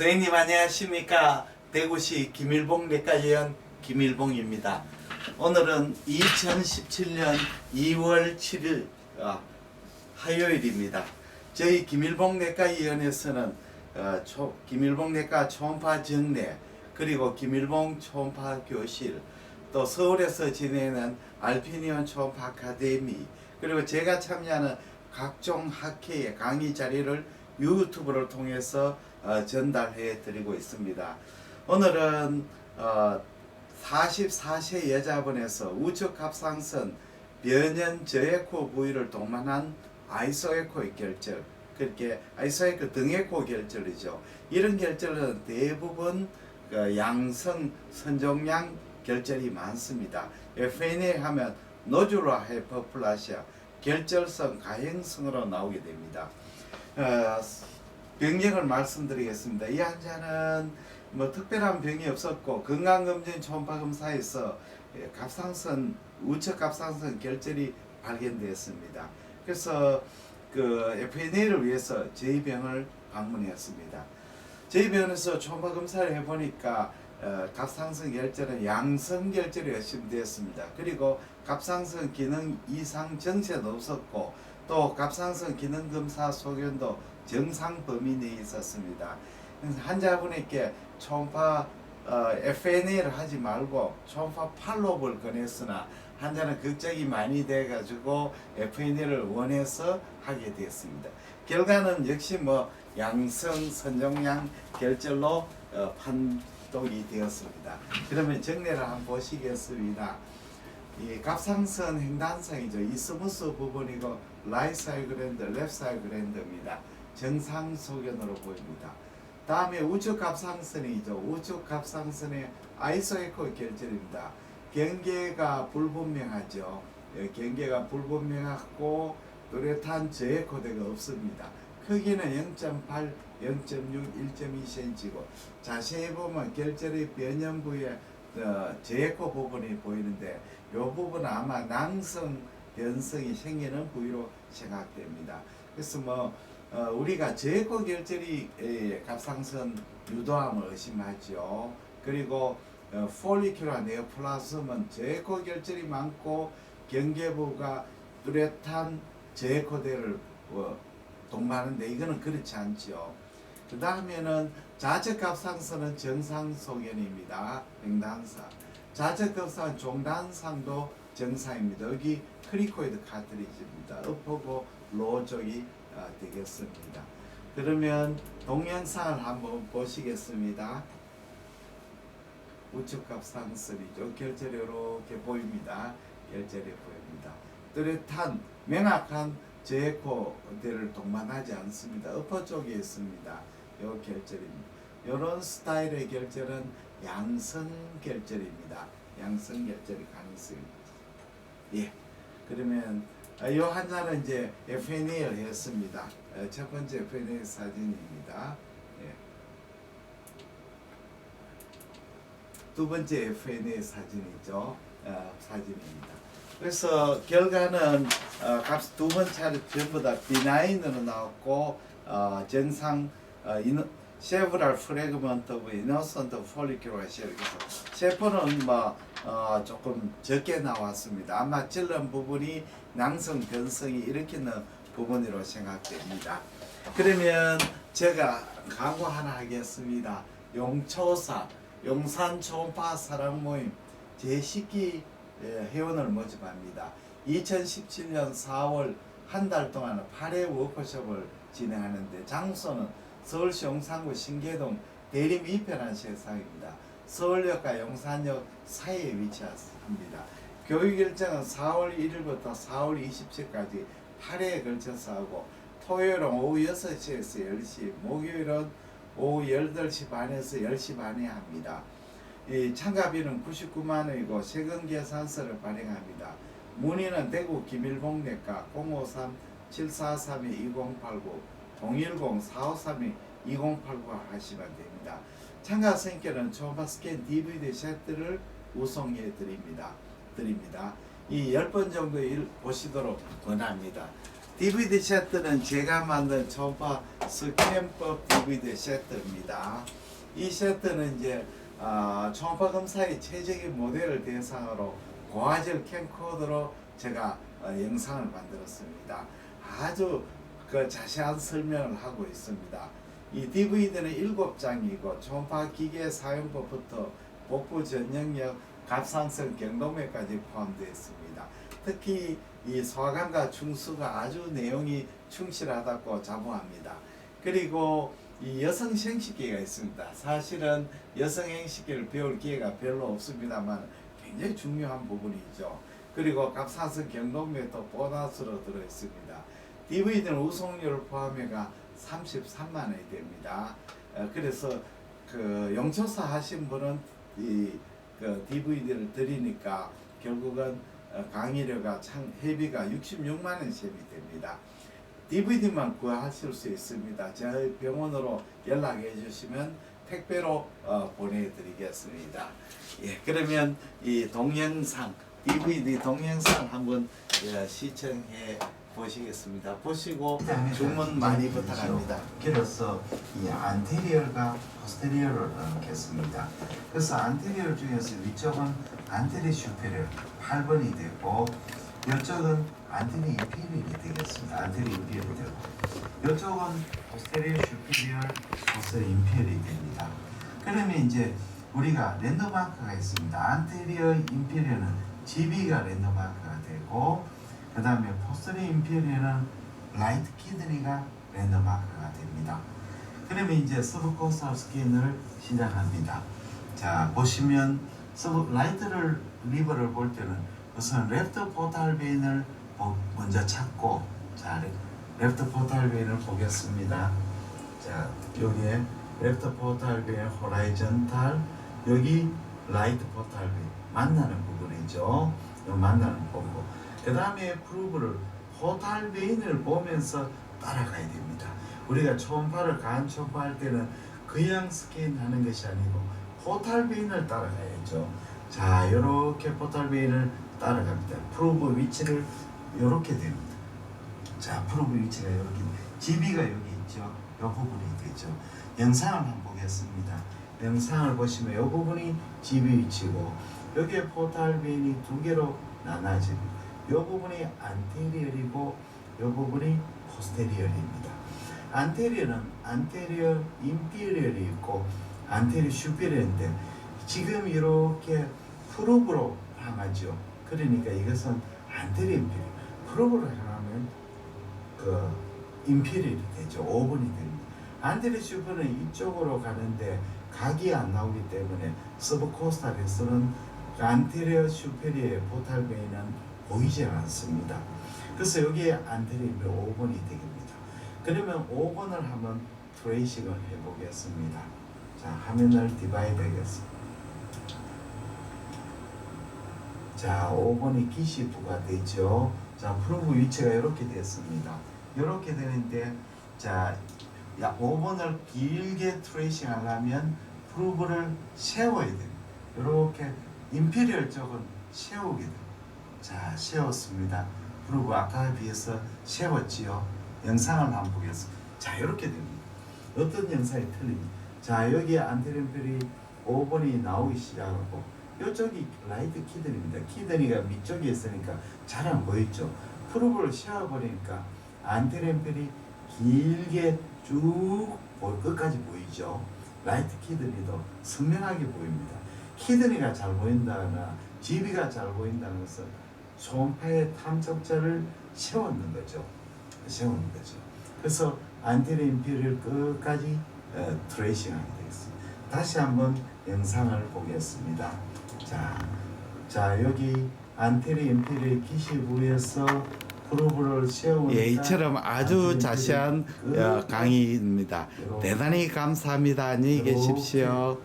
선생님 안녕하십니까? 대구시 김일봉 내과의원 김일봉입니다. 오늘은 2017년 2월 7일 아, 화요일입니다. 저희 김일봉 내과의원에서는 어, 초, 김일봉 내과 초음파 정례 그리고 김일봉 초음파 교실 또 서울에서 지내는 알피니온 초음파 아카데미 그리고 제가 참여하는 각종 학회의 강의 자리를 유튜브를 통해서 어, 전달해 드리고 있습니다. 오늘은 어, 44세 여자분에서 우측 갑상선 변연 저에코 부위를 동반한 아이소에코의 결절 그렇게 아이소에코 등에코 결절이죠. 이런 결절은 대부분 그 양성 선종양 결절이 많습니다. FNA 하면 노듈라 하이퍼플라시아 결절성 가행성으로 나오게 됩니다. 어, 병력을 말씀드리겠습니다. 이 환자는 뭐 특별한 병이 없었고 건강검진 초음파 검사에서 예, 갑상선 우측 갑상선 결절이 발견되었습니다. 그래서 그 FNA를 위해서 저희 병을 방문했습니다. 저희 병원에서 초음파 검사를 해보니까 어, 갑상선 결절은 양성 결절이 의심되었습니다. 그리고 갑상선 기능 이상 정체도 없었고 또 갑상선 기능 검사 소견도 정상 범위 내에 있었습니다. 환자분에게 초음파 어, FNA를 하지 말고 초음파 팔로업을 권했으나 환자는 걱정이 많이 돼가지고 FNA를 원해서 하게 되었습니다. 결과는 역시 뭐 양성 선종양 결절로 어, 판독이 되었습니다. 그러면 정례를 한번 보시겠습니다. 이 갑상선 횡단상이죠. 이 스무스 부분이고 라이트 사이 그랜드, 랩 사이 그랜드입니다. 정상 소견으로 보입니다. 다음에 우측 갑상선이죠. 우측 갑상선의 아이소에코 결절입니다. 경계가 불분명하죠. 예, 경계가 불분명하고 뚜렷한 저에코드가 없습니다. 크기는 0.8, 0.6, 1.2cm고 자세히 보면 결절의 변형 부위에 어, 저에코 부분이 보이는데 이 부분은 아마 낭성 변성이 생기는 부위로 생각됩니다. 그래서 뭐 어, 우리가 저에코 결절이 에, 갑상선 유도함을 의심하죠. 그리고 어, 폴리큐라 네오플라즘은 저에코 결절이 많고 경계부가 뚜렷한 저에코대를 어, 동반하는데 이거는 그렇지 않죠. 그 다음에는 좌측 갑 상선은 정상 소견입니다. 횡단상. 좌측 갑상 종단상도 정상입니다. 여기 크리코이드 카트리지입니다. 읍하고 로 쪽이 아, 되겠습니다. 그러면 동영상을 한번 보시겠습니다. 우측 갑 상선이죠. 결절이 이렇게 보입니다. 결절이 보입니다. 뚜렷한 명확한 제코대를 동반하지 않습니다. 엎어 쪽에 있습니다. 요 결절입니다. 이런 스타일의 결절은 양성 결절입니다. 양성 결절이 가능성이 예. 그러면 아, 이 환자는 이제 FNA를 했습니다. 어, 첫 번째 FNA 사진입니다. 예. 두 번째 FNA 사진이죠. 어, 사진입니다. 그래서 결과는 어, 값 두 번 차례 전부 다 비나인으로 나왔고 어, 정상 어, 이노, 세브랄 프레그먼트 오브 이노선트 폴리큐라시아 그래서 세포는 뭐 어, 조금 적게 나왔습니다. 아마 찔른 부분이 낭성 변성이 일으키는 부분으로 생각됩니다. 그러면 제가 광고 하나 하겠습니다. 용초사 용산 초음파 사랑 모임 제10기 예, 회원을 모집합니다. 2017년 4월 한 달 동안 8회 워크숍을 진행하는데 장소는 서울시 용산구 신계동 대림 이편한 세상입니다. 서울역과 용산역 사이에 위치합니다. 교육 일정은 4월 1일부터 4월 20일까지 8회에 걸쳐서 하고 토요일은 오후 6시에서 10시, 목요일은 오후 8시 반에서 10시 반에 합니다. 이 참가비는 99만 원이고 세금 계산서를 발행합니다. 문의는 대구 김일봉내과 053 743 2089 010 453 2089 하시면 됩니다. 참가 선께는 초음파 스캔 DVD 세트를 우송해 드립니다. 드립니다. 이 10번 정도 일 보시도록 권합니다. DVD 세트는 제가 만든 초음파 스캔법 DVD 세트입니다. 이 세트는 이제 어, 초음파 검사의 최적의 모델을 대상으로 고화질 캠코더로 제가 어, 영상을 만들었습니다. 아주 그 자세한 설명을 하고 있습니다. 이 DVD는 일곱 장이고 초음파 기계 사용법부터 복부 전영역, 갑상선 경동맥까지 포함되어 있습니다. 특히 이 소화관과 중수가 아주 내용이 충실하다고 자부합니다. 그리고 이 여성 생식기가 있습니다. 사실은 여성 생식기를 배울 기회가 별로 없습니다만 굉장히 중요한 부분이죠. 그리고 갑상선 경동맥도 보너스로 들어 있습니다. DVD는 우송료를 포함해가 33만 원이 됩니다. 어, 그래서 그 용처사 하신 분은 이 그 DVD를 드리니까 결국은 어, 강의료가 참 회비가 66만 원 셈이 됩니다. DVD만 구하실 수 있습니다. 저희 병원으로 연락해 주시면 택배로 어, 보내드리겠습니다. 예, 그러면 이 동영상 DVD 동영상 한번 예, 시청해 보시겠습니다. 보시고 주문 많이 부탁합니다. 그래서 이 안테리얼과 포스테리얼을 넣겠습니다. 그래서 안테리얼 중에서 위쪽은 안테리 슈페리얼 8번이 되고 이쪽은 안테리 인피리얼이 되겠습니다. 안테리 인피리얼이 되고 이쪽은 포스테리얼 슈페리얼 포스테리 인피리얼이 됩니다. 그러면 이제 우리가 랜드마크가 있습니다. 안테리어 인피리얼은 GB가 랜드마크가 되고 그 다음에 포스터리 인피리얼은 라이트 키드니가 랜드마크가 됩니다. 그러면 이제 서브 코스탈 스캔을 시작합니다. 자 보시면 서브 라이트를 리버를 볼 때는 우선 레프트 포탈 베인을 보- 먼저 찾고 자 레프트 포탈 베인을 보겠습니다. 자 여기에 레프트 포탈 베인 호라이전탈 여기 라이트 포탈 베인 만나는 부분이죠. 요 만나는 부분. 그 다음에 프루브를 포탈 베인을 보면서 따라가야 됩니다. 우리가 초음파를 간 초음파할 때는 그냥 스캔하는 것이 아니고 포탈 베인을 따라가야죠. 자, 이렇게 포탈 베인을 따라갑니다. 프루브 위치를 이렇게 됩니다. 자, 프로브 위치가 이렇게 GB가 여기 있죠. 이 부분이 되죠. 영상을 한번 보겠습니다. 영상을 보시면 이 부분이 GB 위치고 여기에 포탈 베인이 두 개로 나눠집니다. 이 부분이 안테리얼이고 이 부분이 포스테리얼입니다. 안테리얼은 안테리얼 인피리얼이 있고 안테리얼 슈페리얼인데 지금 이렇게 프로브로 향하죠. 그러니까 이것은 안테리얼 인피리얼. 프로브로 향하면 그 인피리얼이 되죠. 5번이 됩니다. 안테리얼 슈퍼는 이쪽으로 가는데 각이 안 나오기 때문에 서브코스탈에서는 안테리어 슈페리의 포탈베이는 보이지 않습니다. 그래서 여기에 안테리어 5번이 되겠습니다. 그러면 5번을 한번 트레이싱을 해보겠습니다. 자, 화면을 디바이드 하겠습니다. 자, 5번이 기시 부가 되죠. 자, 프로브 위치가 이렇게 됐습니다. 이렇게 되는데, 자, 야, 5번을 길게 트레이싱 하려면 프로브를 세워야 됩니다. 이렇게 임페리얼 쪽은 세우게 됩니다. 자, 세웠습니다. 프로브 아까에 비해서 세웠지요. 영상을 한번 보겠습니다. 자, 이렇게 됩니다. 어떤 영상이 틀립니다. 자, 여기 안테리얼이 5번이 나오기 시작하고 이쪽이 라이트 키드니입니다. 키드니가 밑쪽에 있으니까 잘 안 보이죠. 프로브를 세워버리니까 안테리얼이 길게 쭉 보- 끝까지 보이죠. 라이트 키드니도 선명하게 보입니다. 키드니가 잘 보인다거나 GB가 잘 보인다는 것은 초음파의 탐적자를 세웠는 거죠. 세우는 거죠. 그래서 안테리어 인피리얼 끝까지 어, 트레이싱하게 되겠습니다. 다시 한번 영상을 보겠습니다. 자, 자 여기 안테리어 인피리얼 기시부에서 프로브를 세우는 예, 이처럼 아주 자세한 어, 강의입니다. 대단히 감사합니다. 안녕히 계십시오.